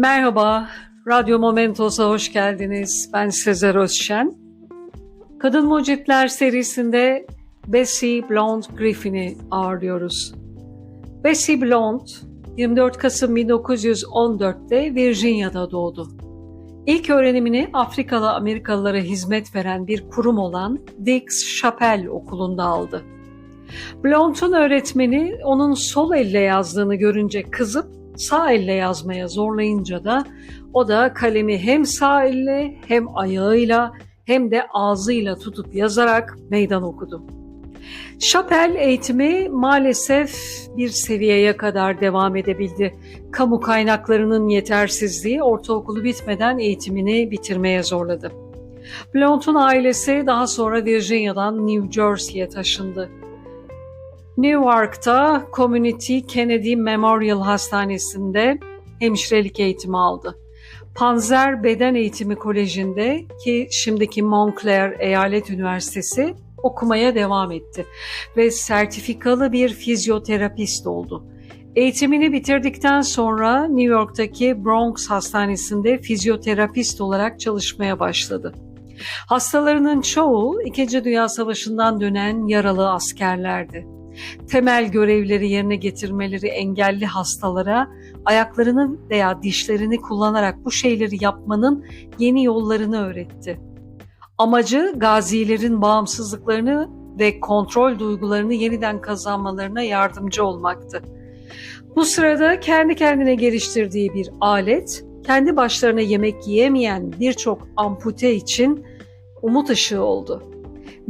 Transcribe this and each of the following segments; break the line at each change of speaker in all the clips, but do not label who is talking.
Merhaba, Radyo Momentos'a hoş geldiniz. Ben Sezer Özşen. Kadın Mucitler serisinde Bessie Blonde Griffin'i ağırlıyoruz. Bessie Blonde, 24 Kasım 1914'te Virginia'da doğdu. İlk öğrenimini Afrikalı Amerikalılara hizmet veren bir kurum olan Dix Chapelle Okulu'nda aldı. Blonde'un öğretmeni onun sol elle yazdığını görünce kızıp sağ elle yazmaya zorlayınca da o da kalemi hem sağ elle hem ayağıyla hem de ağzıyla tutup yazarak meydan okudu. Chapelle eğitimi maalesef bir seviyeye kadar devam edebildi. Kamu kaynaklarının yetersizliği ortaokulu bitmeden eğitimini bitirmeye zorladı. Blount'un ailesi daha sonra Virginia'dan New Jersey'ye taşındı. Newark'ta Community Kennedy Memorial Hastanesi'nde hemşirelik eğitimi aldı. Panzer Beden Eğitimi Koleji'nde ki şimdiki Montclair Eyalet Üniversitesi okumaya devam etti ve sertifikalı bir fizyoterapist oldu. Eğitimini bitirdikten sonra New York'taki Bronx Hastanesi'nde fizyoterapist olarak çalışmaya başladı. Hastalarının çoğu İkinci Dünya Savaşı'ndan dönen yaralı askerlerdi. Temel görevleri yerine getirmeleri engelli hastalara ayaklarını veya dişlerini kullanarak bu şeyleri yapmanın yeni yollarını öğretti. Amacı gazilerin bağımsızlıklarını ve kontrol duygularını yeniden kazanmalarına yardımcı olmaktı. Bu sırada kendi kendine geliştirdiği bir alet, kendi başlarına yemek yiyemeyen birçok ampute için umut ışığı oldu.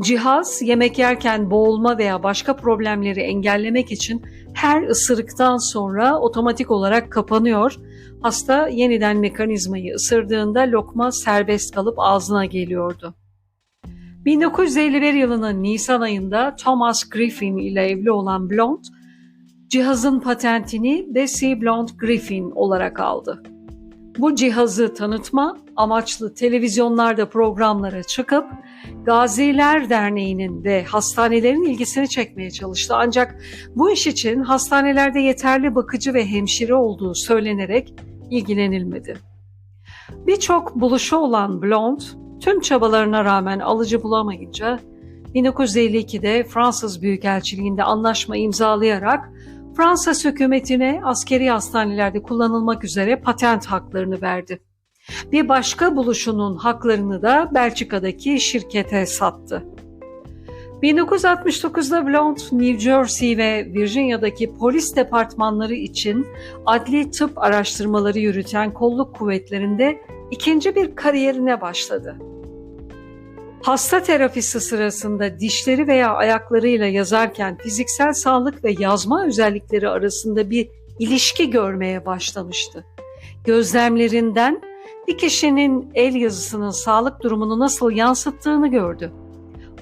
Cihaz yemek yerken boğulma veya başka problemleri engellemek için her ısırıktan sonra otomatik olarak kapanıyor. Hasta yeniden mekanizmayı ısırdığında lokma serbest kalıp ağzına geliyordu. 1951 yılının Nisan ayında Thomas Griffin ile evli olan Blond, cihazın patentini Bessie Blond Griffin olarak aldı. Bu cihazı tanıtma amaçlı televizyonlarda programlara çıkıp Gaziler Derneği'nin ve hastanelerin ilgisini çekmeye çalıştı. Ancak bu iş için hastanelerde yeterli bakıcı ve hemşire olduğu söylenerek ilgilenilmedi. Birçok buluşu olan Blond, tüm çabalarına rağmen alıcı bulamayınca 1952'de Fransız Büyükelçiliğinde anlaşma imzalayarak Fransız hükümetine askeri hastanelerde kullanılmak üzere patent haklarını verdi. Bir başka buluşunun haklarını da Belçika'daki şirkete sattı. 1969'da Blount, New Jersey ve Virginia'daki polis departmanları için adli tıp araştırmaları yürüten kolluk kuvvetlerinde ikinci bir kariyerine başladı. Hasta terapisi sırasında dişleri veya ayaklarıyla yazarken fiziksel sağlık ve yazma özellikleri arasında bir ilişki görmeye başlamıştı. Gözlemlerinden bir kişinin el yazısının sağlık durumunu nasıl yansıttığını gördü.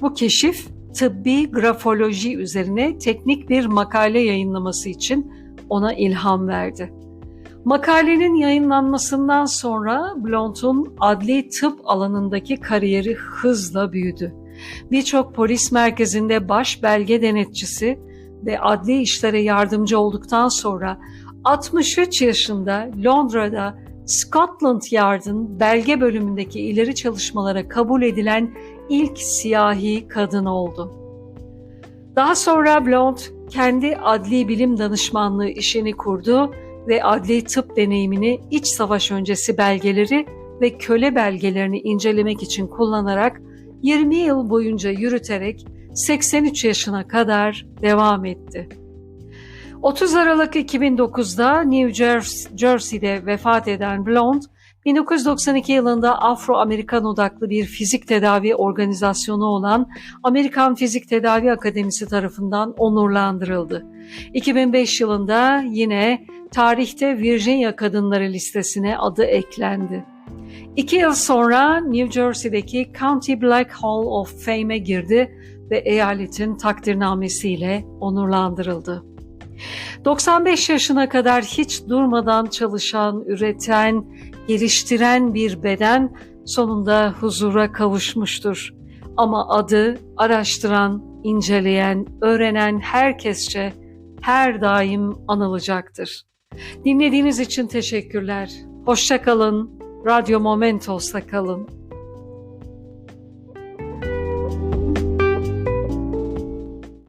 Bu keşif tıbbi grafoloji üzerine teknik bir makale yayınlaması için ona ilham verdi. Makalenin yayınlanmasından sonra Blount'un adli tıp alanındaki kariyeri hızla büyüdü. Birçok polis merkezinde baş belge denetçisi ve adli işlere yardımcı olduktan sonra 63 yaşında Londra'da Scotland Yard'ın belge bölümündeki ileri çalışmalara kabul edilen ilk siyahi kadın oldu. Daha sonra Blount kendi adli bilim danışmanlığı işini kurdu ve adli tıp deneyimini iç savaş öncesi belgeleri ve köle belgelerini incelemek için kullanarak 20 yıl boyunca yürüterek 83 yaşına kadar devam etti. 30 Aralık 2009'da New Jersey'de vefat eden Blond, 1992 yılında Afro-Amerikan odaklı bir fizik tedavi organizasyonu olan Amerikan Fizik Tedavi Akademisi tarafından onurlandırıldı. 2005 yılında yine tarihte Virginia kadınları listesine adı eklendi. İki yıl sonra New Jersey'deki County Black Hall of Fame'e girdi ve eyaletin takdirnamesiyle onurlandırıldı. 95 yaşına kadar hiç durmadan çalışan, üreten, geliştiren bir beden sonunda huzura kavuşmuştur. Ama adı araştıran, inceleyen, öğrenen herkesçe her daim anılacaktır. Dinlediğiniz için teşekkürler. Hoşça kalın. Radyo Momentos'ta kalın.